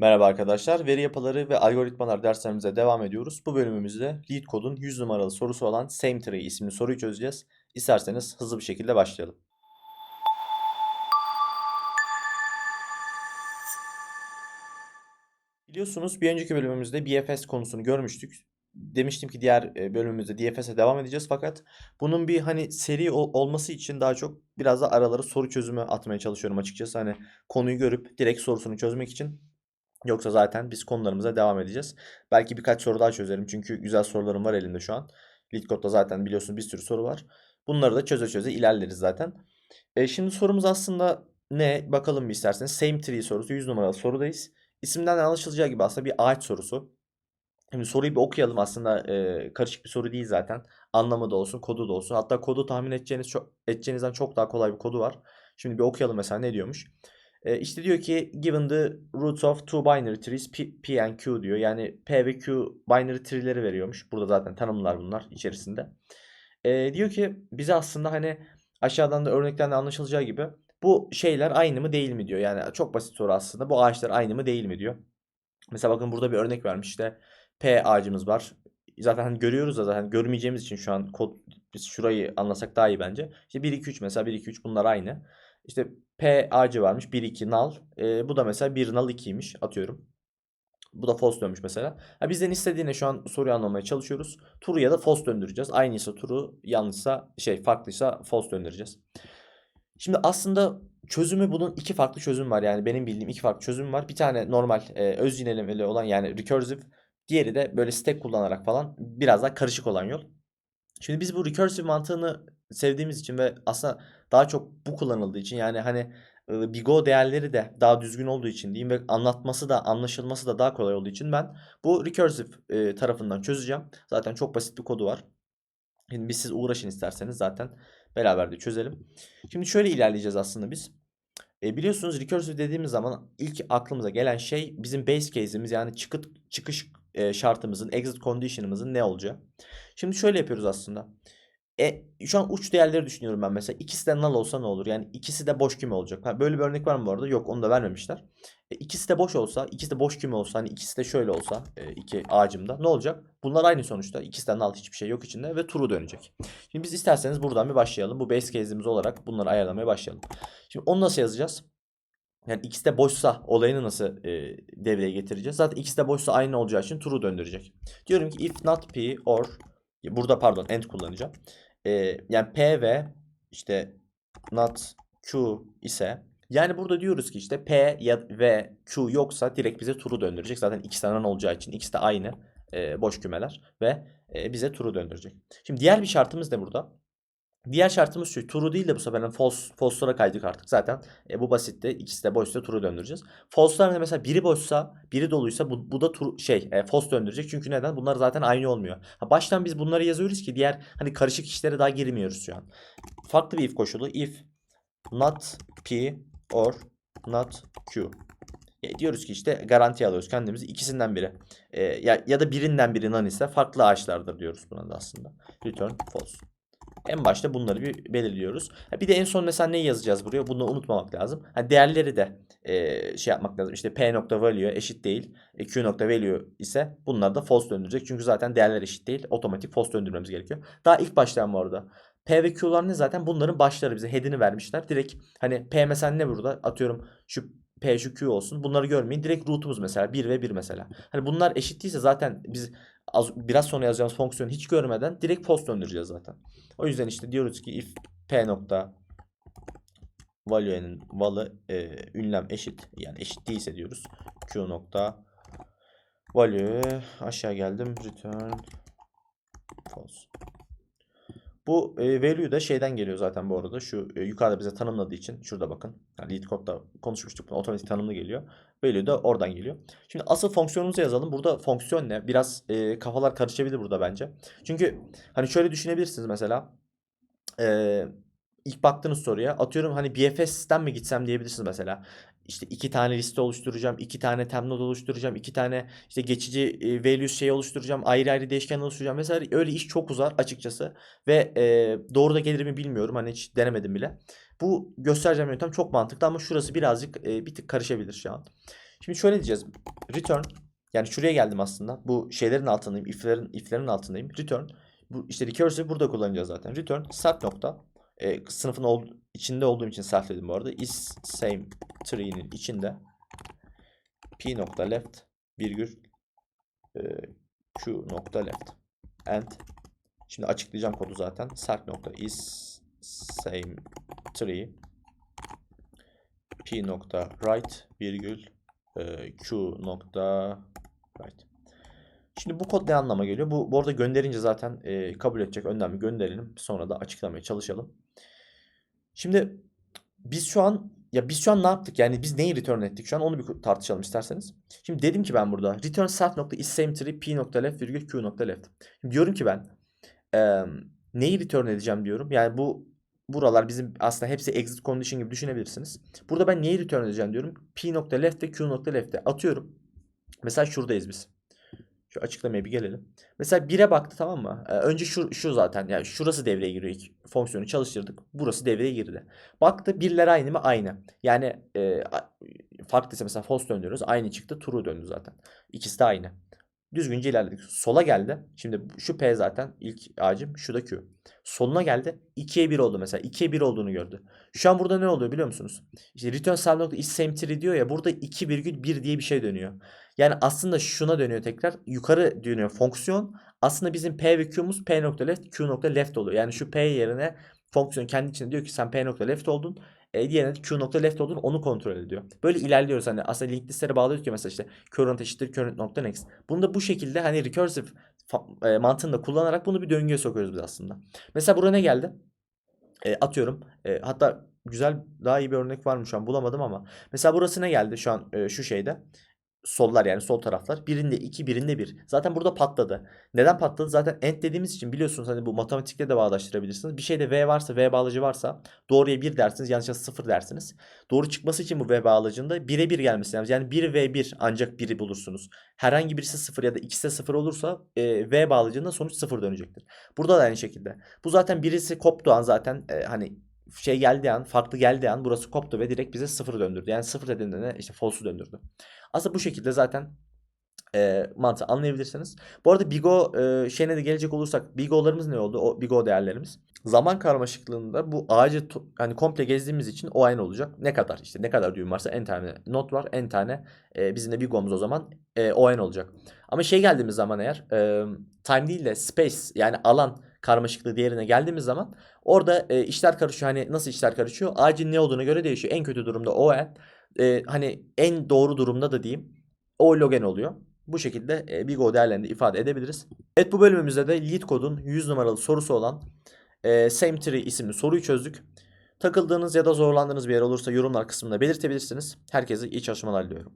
Merhaba arkadaşlar. Veri yapıları ve algoritmalar derslerimize devam ediyoruz. Bu bölümümüzde LeetCode'un 100 numaralı sorusu olan Same Tree isimli soruyu çözeceğiz. İsterseniz hızlı bir şekilde başlayalım. Biliyorsunuz bir önceki bölümümüzde BFS konusunu görmüştük. Demiştim ki diğer e, bölümümüzde DFS'e devam edeceğiz fakat bunun bir hani seri ol- olması için daha çok biraz da aralara soru çözümü atmaya çalışıyorum açıkçası. Hani konuyu görüp direkt sorusunu çözmek için Yoksa zaten biz konularımıza devam edeceğiz. Belki birkaç soru daha çözerim çünkü güzel sorularım var elimde şu an. LeetCode'da zaten biliyorsunuz bir sürü soru var. Bunları da çöze çöze ilerleriz zaten. E, şimdi sorumuz aslında ne? Bakalım bir isterseniz. Same tree sorusu 100 numaralı sorudayız. İsimden anlaşılacağı gibi aslında bir ağaç sorusu. Şimdi soruyu bir okuyalım aslında e, karışık bir soru değil zaten. Anlamı da olsun, kodu da olsun. Hatta kodu tahmin edeceğiniz edeceğinizden çok daha kolay bir kodu var. Şimdi bir okuyalım mesela ne diyormuş. E, işte diyor ki given the roots of two binary trees P, P and Q diyor. Yani P ve Q binary tree'leri veriyormuş. Burada zaten tanımlar bunlar içerisinde. E, diyor ki bize aslında hani aşağıdan da örnekten de anlaşılacağı gibi bu şeyler aynı mı değil mi diyor. Yani çok basit soru aslında. Bu ağaçlar aynı mı değil mi diyor. Mesela bakın burada bir örnek vermiş işte P ağacımız var. Zaten hani görüyoruz da zaten görmeyeceğimiz için şu an kod biz şurayı anlasak daha iyi bence. İşte 1 2 3 mesela 1 2 3 bunlar aynı. İşte P ağacı varmış 1 2 null. Ee, bu da mesela 1 null 2'ymiş atıyorum. Bu da false dönmüş mesela. Ha, bizden istediğine şu an soruyu anlamaya çalışıyoruz. True ya da false döndüreceğiz. Aynıysa true, yanlışsa şey farklıysa false döndüreceğiz. Şimdi aslında çözümü bunun iki farklı çözüm var. Yani benim bildiğim iki farklı çözüm var. Bir tane normal e, öz yinelemeli olan yani recursive. Diğeri de böyle stack kullanarak falan biraz daha karışık olan yol. Şimdi biz bu recursive mantığını sevdiğimiz için ve aslında daha çok bu kullanıldığı için yani hani Bigo değerleri de daha düzgün olduğu için diyeyim ve anlatması da anlaşılması da daha kolay olduğu için ben bu recursive e, tarafından çözeceğim. Zaten çok basit bir kodu var. Şimdi biz siz uğraşın isterseniz zaten beraber de çözelim. Şimdi şöyle ilerleyeceğiz aslında biz. E, biliyorsunuz recursive dediğimiz zaman ilk aklımıza gelen şey bizim base case'imiz yani çıkıt çıkış e, şartımızın, exit condition'ımızın ne olacağı. Şimdi şöyle yapıyoruz aslında. E, şu an uç değerleri düşünüyorum ben mesela. İkisi de null olsa ne olur? Yani ikisi de boş küme olacak. Ha, böyle bir örnek var mı bu arada? Yok onu da vermemişler. E, ikisi de boş olsa, ikisi de boş küme olsa, hani ikisi de şöyle olsa e, iki ağacımda ne olacak? Bunlar aynı sonuçta. İkisi de null hiçbir şey yok içinde ve true dönecek. Şimdi biz isterseniz buradan bir başlayalım. Bu base case'imiz olarak bunları ayarlamaya başlayalım. Şimdi onu nasıl yazacağız? Yani ikisi de boşsa olayını nasıl e, devreye getireceğiz? Zaten ikisi de boşsa aynı olacağı için true döndürecek. Diyorum ki if not p or burada pardon and kullanacağım. E, yani p ve işte not q ise yani burada diyoruz ki işte p ya ve q yoksa direkt bize true döndürecek. Zaten de none olacağı için ikisi de aynı e, boş kümeler ve e, bize true döndürecek. Şimdi diğer bir şartımız ne burada? Diğer şartımız şu. True değil de bu sefer false, false'lara kaydık artık. Zaten e, bu basitti. İkisi de boşsa true döndüreceğiz. False'lar mesela biri boşsa, biri doluysa bu, bu da true, şey e, false döndürecek. Çünkü neden? Bunlar zaten aynı olmuyor. Ha, baştan biz bunları yazıyoruz ki diğer hani karışık işlere daha girmiyoruz şu an. Farklı bir if koşulu. If not p or not q. E, diyoruz ki işte garanti alıyoruz kendimizi ikisinden biri. E, ya, ya da birinden biri non ise farklı ağaçlardır diyoruz buna da aslında. Return false. En başta bunları bir belirliyoruz. Bir de en son mesela neyi yazacağız buraya? Bunu unutmamak lazım. Değerleri de e, şey yapmak lazım. İşte p nokta value eşit değil. E, q nokta value ise bunlar da false döndürecek. Çünkü zaten değerler eşit değil. Otomatik false döndürmemiz gerekiyor. Daha ilk baştan bu arada. P ve Q'lar ne zaten? Bunların başları bize head'ini vermişler. Direkt hani P mesela ne burada? Atıyorum şu P şu Q olsun. Bunları görmeyin. Direkt root'umuz mesela 1 ve 1 mesela. Hani bunlar eşit değilse zaten biz az, biraz sonra yazacağımız fonksiyonu hiç görmeden direkt false döndüreceğiz zaten. O yüzden işte diyoruz ki if p nokta value'nin valı e, ünlem eşit yani eşit değilse diyoruz. q nokta value aşağı geldim return false. Bu e, value da şeyden geliyor zaten bu arada. Şu e, yukarıda bize tanımladığı için şurada bakın. Yani lead code'da konuşmuştuk. Bunu otomatik tanımlı geliyor. Value da oradan geliyor. Şimdi asıl fonksiyonumuzu yazalım. Burada fonksiyon ne? Biraz e, kafalar karışabilir burada bence. Çünkü hani şöyle düşünebilirsiniz mesela. Eee ilk baktığınız soruya atıyorum hani BFS'ten mi gitsem diyebilirsiniz mesela. İşte iki tane liste oluşturacağım, iki tane temnode oluşturacağım, iki tane işte geçici e, values şey oluşturacağım, ayrı ayrı değişken oluşturacağım. Mesela öyle iş çok uzar açıkçası ve e, doğru da gelir mi bilmiyorum hani hiç denemedim bile. Bu göstereceğim yöntem çok mantıklı ama şurası birazcık e, bir tık karışabilir şu an. Şimdi şöyle diyeceğiz. Return yani şuraya geldim aslında. Bu şeylerin altındayım. If'lerin if'lerin altındayım. Return bu işte recursive burada kullanacağız zaten. Return self nokta e, sınıfın ol, içinde olduğum için self dedim bu arada. Is same tree'nin içinde p nokta left virgül e, q nokta left and şimdi açıklayacağım kodu zaten. Self nokta is same tree p nokta right virgül e, q nokta right. Şimdi bu kod ne anlama geliyor? Bu, bu arada gönderince zaten e, kabul edecek önden bir gönderelim. Sonra da açıklamaya çalışalım. Şimdi biz şu an ya biz şu an ne yaptık? Yani biz neyi return ettik şu an? Onu bir tartışalım isterseniz. Şimdi dedim ki ben burada return self nokta is same tree p left virgül q left. Diyorum ki ben e, neyi return edeceğim diyorum. Yani bu buralar bizim aslında hepsi exit condition gibi düşünebilirsiniz. Burada ben neyi return edeceğim diyorum. P left ve Q nokta atıyorum. Mesela şuradayız biz. Şu açıklamaya bir gelelim. Mesela 1'e baktı tamam mı? Ee, önce şu, şu zaten yani şurası devreye giriyor. İlk fonksiyonu çalıştırdık. Burası devreye girdi. Baktı birler aynı mı? Aynı. Yani e, farklıysa mesela false döndürüyoruz. Aynı çıktı. True döndü zaten. İkisi de aynı. Düzgünce ilerledik. Sola geldi. Şimdi şu P zaten ilk ağacım. Şu da Q. Soluna geldi. 2'ye 1 oldu mesela. 2'ye 1 olduğunu gördü. Şu an burada ne oluyor biliyor musunuz? İşte return self nokta is same tree diyor ya. Burada 2,1 diye bir şey dönüyor. Yani aslında şuna dönüyor tekrar. Yukarı dönüyor fonksiyon. Aslında bizim P ve Q'muz P nokta left, Q nokta left oluyor. Yani şu P yerine fonksiyon kendi içinde diyor ki sen P nokta left oldun. E, diğerine Q nokta left olduğunu onu kontrol ediyor. Böyle ilerliyoruz hani aslında linked listelere bağlıyoruz ki mesela işte current eşittir current nokta next. Bunu da bu şekilde hani recursive e, mantığını da kullanarak bunu bir döngüye sokuyoruz biz aslında. Mesela buraya ne geldi? E, atıyorum. E, hatta güzel daha iyi bir örnek var mı şu an bulamadım ama. Mesela burası ne geldi şu an e, şu şeyde sollar yani sol taraflar. Birinde 2, birinde 1. Zaten burada patladı. Neden patladı? Zaten end dediğimiz için biliyorsunuz hani bu matematikle de bağdaştırabilirsiniz. Bir şeyde v varsa, v bağlacı varsa doğruya 1 dersiniz, yanlışa 0 dersiniz. Doğru çıkması için bu v bağlacında 1'e 1 gelmesi lazım. Yani 1 v 1 ancak 1'i bulursunuz. Herhangi birisi 0 ya da ikisi de 0 olursa e, v bağlacında sonuç 0 dönecektir. Burada da aynı şekilde. Bu zaten birisi koptuğu an zaten e, hani şey geldiği an, farklı geldiği an burası koptu ve direkt bize 0 döndürdü. Yani 0 dediğinde ne? işte false'u döndürdü. Aslında bu şekilde zaten e, mantığı anlayabilirsiniz. Bu arada Bigo e, şeyine de gelecek olursak Bigo'larımız ne oldu? O Bigo değerlerimiz. Zaman karmaşıklığında bu ağacı hani komple gezdiğimiz için o aynı olacak. Ne kadar işte ne kadar düğüm varsa en tane not var. En tane e, bizim de Bigo'muz o zaman e, o aynı olacak. Ama şey geldiğimiz zaman eğer e, time değil de space yani alan karmaşıklığı diğerine geldiğimiz zaman orada e, işler karışıyor. Hani nasıl işler karışıyor? Ağacın ne olduğuna göre değişiyor. En kötü durumda o en e, hani en doğru durumda da diyeyim o logen oluyor. Bu şekilde e, Bigo değerlerini ifade edebiliriz. Evet bu bölümümüzde de lead kodun 100 numaralı sorusu olan e, same tree isimli soruyu çözdük. Takıldığınız ya da zorlandığınız bir yer olursa yorumlar kısmında belirtebilirsiniz. Herkese iyi çalışmalar diliyorum.